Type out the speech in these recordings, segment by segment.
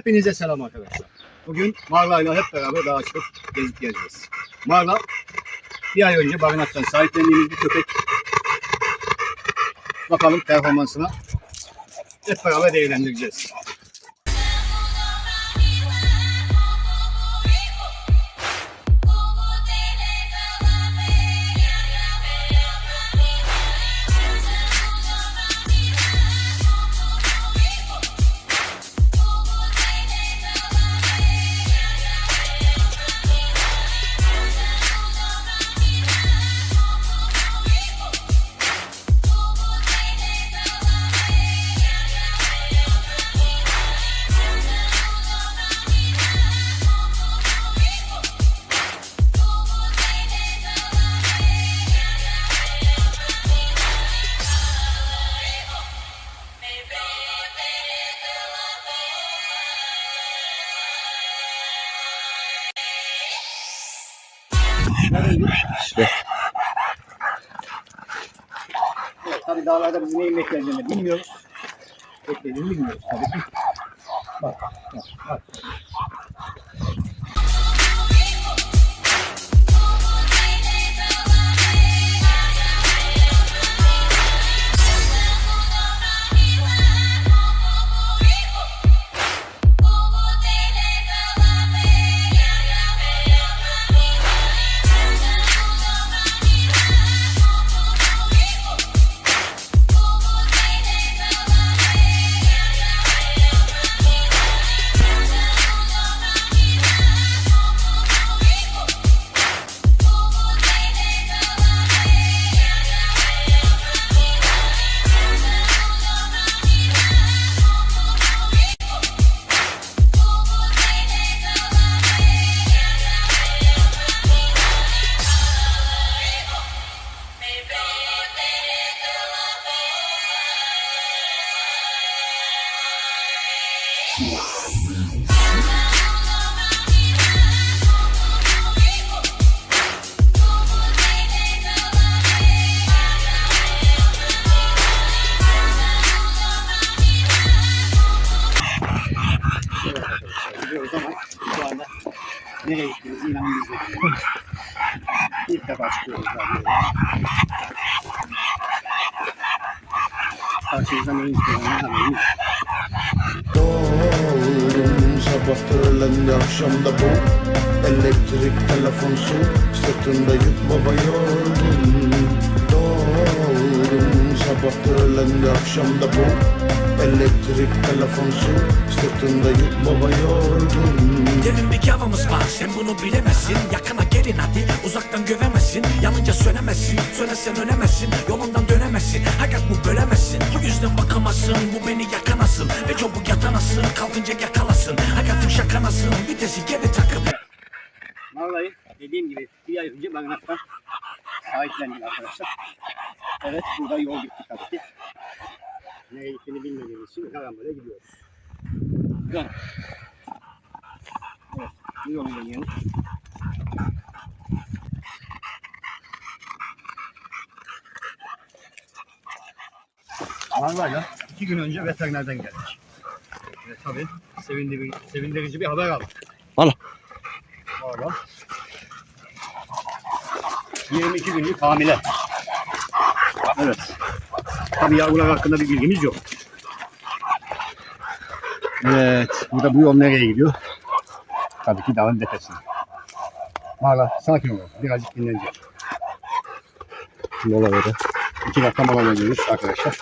Hepinize selam arkadaşlar. Bugün Marla ile hep beraber daha çok gezip geleceğiz. Marla bir ay önce barınaktan sahiplendiğimiz bir köpek. Bakalım performansına hep beraber değerlendireceğiz. İşte. Evet, tabii dağlarda bizi neyin bekleyeceğini bilmiyoruz. Beklediğini bilmiyoruz tabii ki. Bak, bak, bak. Karşımızda neyin çıkacağını haberimiz sabah öğlende akşamda bu. Elektrik, telefon, su Sırtında yük baba yorgun Doğdum sabah öğlende akşamda bu Elektrik, telefon, su Sırtında yük baba yorgun. Derin bir havamız var sen bunu bilemezsin. Yakına gelin hadi uzaktan gövemezsin Yanınca sönemezsin söylesen ölemezsin. Yolundan dönemezsin hayat bu bölemezsin. Bu yüzden bakamazsın bu beni yakanasın. Ve çabuk yatanasın kalkınca yakalasın. Hayatım şakanasın vitesi geri takıp Vallahi dediğim gibi bir ay önce barınaktan sahiplendik arkadaşlar. Evet burada yol gitti tabii ki. Nereye gittiğini bilmediğimiz için karambole gidiyoruz. Güzel. Evet bu yolu deneyelim. Vallahi iki gün önce veterinerden geldik. Ve tabii sevindirici, sevindirici bir haber aldık. Valla. Valla. 22 günlük hamile. Evet. Tabii yavrular hakkında bir bilgimiz yok. Evet. Burada bu yol nereye gidiyor? Tabii ki dağın tepesine. Mağara sakin ol. Birazcık dinlenecek. Mola verin. İki dakika mola veriyoruz arkadaşlar.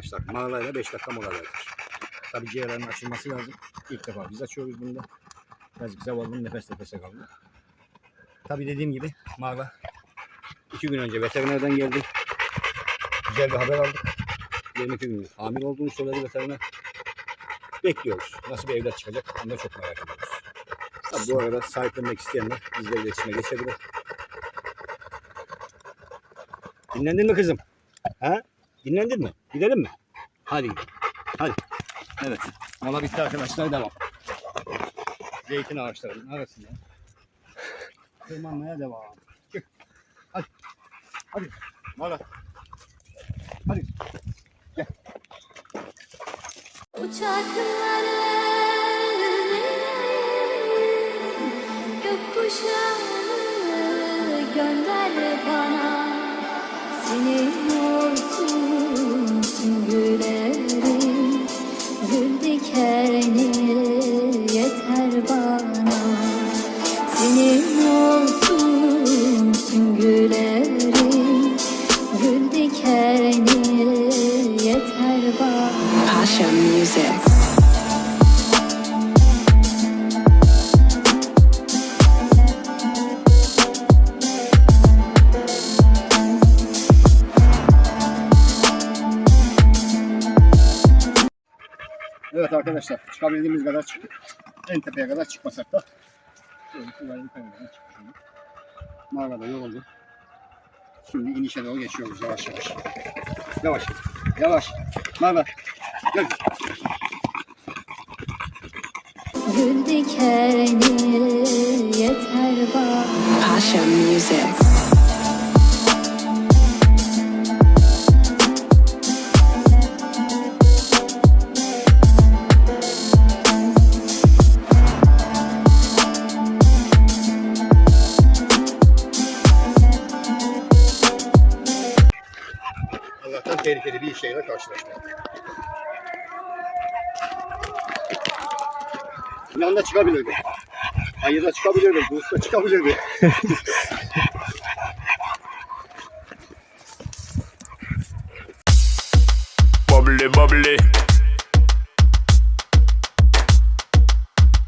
Arkadaşlar. Mağarayla 5 dakika mola verdik. Tabii ciğerlerin açılması lazım. İlk defa biz açıyoruz bunu da. Birazcık zavallının nefes nefese kaldı. Tabii dediğim gibi mağara iki gün önce veterinerden geldi. Güzel bir haber aldık. 22 gün hamile olduğunu söyledi veteriner. Bekliyoruz. Nasıl bir evlat çıkacak onu da çok merak ediyoruz. Tabii bu arada sahiplenmek isteyenler bizle iletişime geçebilir. Dinlendin mi kızım? Ha? Dinlendin mi? Gidelim mi? Hadi gidelim. Hadi. Evet. Mola bitti arkadaşlar. Devam. Zeytin ağaçlarının arasında. Tırmanmaya devam. Hadi. Hadi. Mola. Hadi. Uçakları gökkuşağı Evet arkadaşlar çıkabildiğimiz kadar çıktık. En tepeye kadar çıkmasak da şöyle yukarı yukarı kadar çıkmış olduk. Mağarada yoruldu. Şimdi inişe doğru geçiyoruz yavaş yavaş. Yavaş. Yavaş. Mağara. Gel. Gül dikeni yeter bana Pasha Music. ile karşılaştı. İnanda çıkabilirdi. Hayırda çıkabilirdi. Burs'ta çıkabilirdi. bubbly bubbly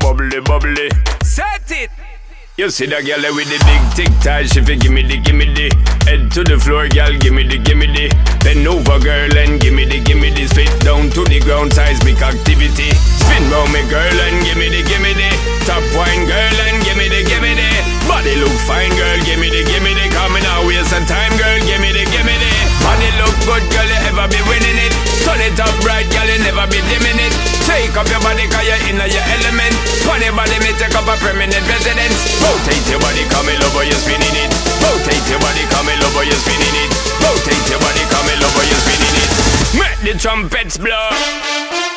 bubbly bubbly You see that girl with the big tic tac, she fi gimme the, gimme the. Head to the floor, girl, gimme the, gimme the. Bend over, girl, and gimme the, gimme the. Spit down to the ground, seismic activity. Spin round me, girl, and gimme the, gimme the. Top wine, girl, and gimme the, gimme the. Body look fine, girl, gimme the, gimme the. Coming out, waste some time, girl, gimme the, gimme the. Body look good, girl, you ever be winning it. Turn it up right, girl, you never be dimming it. Take up your body, cause you're in your element. Funny body, me take up a permanent residence Rotate your body, come in over, you're spinning it. Rotate your body, come in over, you're spinning it. Rotate your body, come in over, you're spinning it. Make the trumpets blow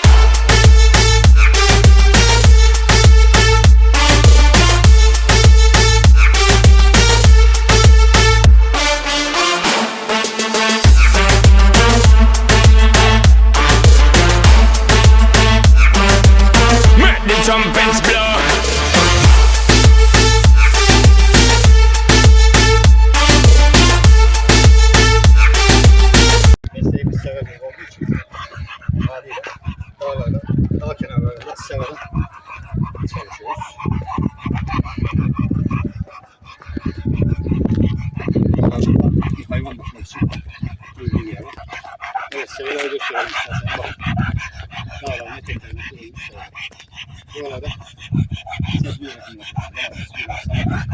Bilgiye bak. Evet şeyleri gösterelim istersen. Bak. Dağların eteklerine kurulmuş şeyler. Buralarda sebze üretimi yapıyorlar.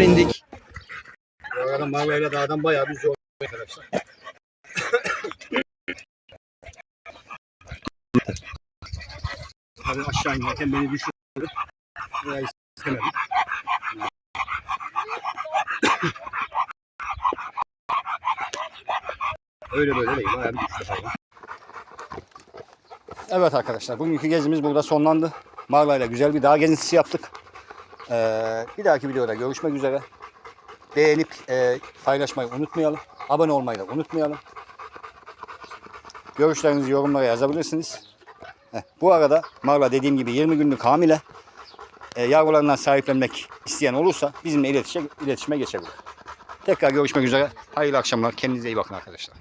Zor indik. Bu arada Marmara Dağ'dan bayağı bir zor arkadaşlar. Tabii aşağı inerken beni düşürdü. Burayı istemedim. Öyle böyle değil. Bayağı bir düştü hayvan. Evet arkadaşlar bugünkü gezimiz burada sonlandı. Marla'yla güzel bir dağ gezintisi yaptık. Ee, bir dahaki videoda görüşmek üzere. Beğenip e, paylaşmayı unutmayalım. Abone olmayı da unutmayalım. Görüşlerinizi yorumlara yazabilirsiniz. Heh, bu arada Marla dediğim gibi 20 günlük hamile. E, yavrularından sahiplenmek isteyen olursa bizimle iletişime, iletişime geçebilir. Tekrar görüşmek üzere. Hayırlı akşamlar. Kendinize iyi bakın arkadaşlar.